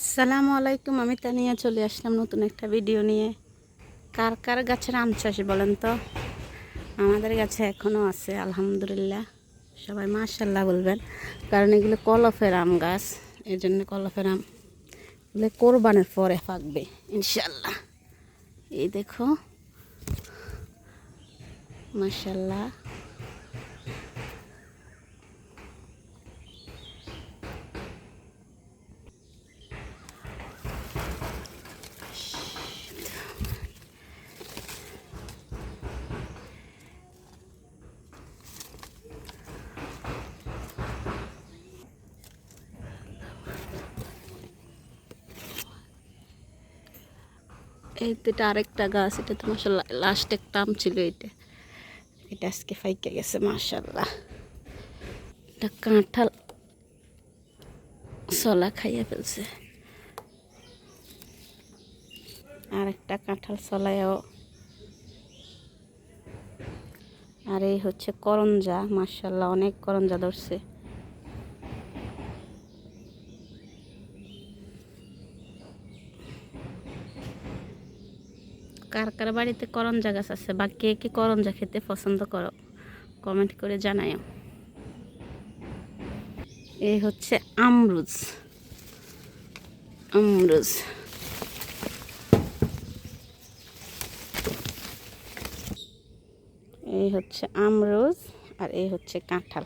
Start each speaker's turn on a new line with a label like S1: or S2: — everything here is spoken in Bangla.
S1: আসসালামু আলাইকুম, আমি তানিয়া চলে আসলাম নতুন একটা ভিডিও নিয়ে। কার কার গাছের আম চাষ বলেন তো? আমাদের গাছে এখনও আছে, আলহামদুলিল্লাহ। সবাই মাশাল্লাহ বলবেন, কারণ এগুলো কলফের আম গাছ এই জন্য কলফের আম এগুলো কোরবানের পরে পাকবে ইনশাল্লাহ এই দেখো মাশাল্লাহ এই তো এটা আরেকটা গাছ, এটা তো মাসাল্লাহ লাস্ট একটা আম ছিল এটা। এটা আজকে ফাইকে গেছে মাসাল্লাহ এটা কাঁঠাল সলা খাইয়ে ফেলছে। আর একটা কাঁঠাল সলায়ও আর এই হচ্ছে করঞ্জা মাসাল্লাহ অনেক করঞ্জা ধরছে। কার কার বাড়িতে করঞ্জা গাছ আছে বা কে কে করঞ্জা খেতে পছন্দ করো কমেন্ট করে জানাইও এই হচ্ছে আমরুজ। আমরুজ। এই হচ্ছে আমরুজ আর এই হচ্ছে কাঁঠাল।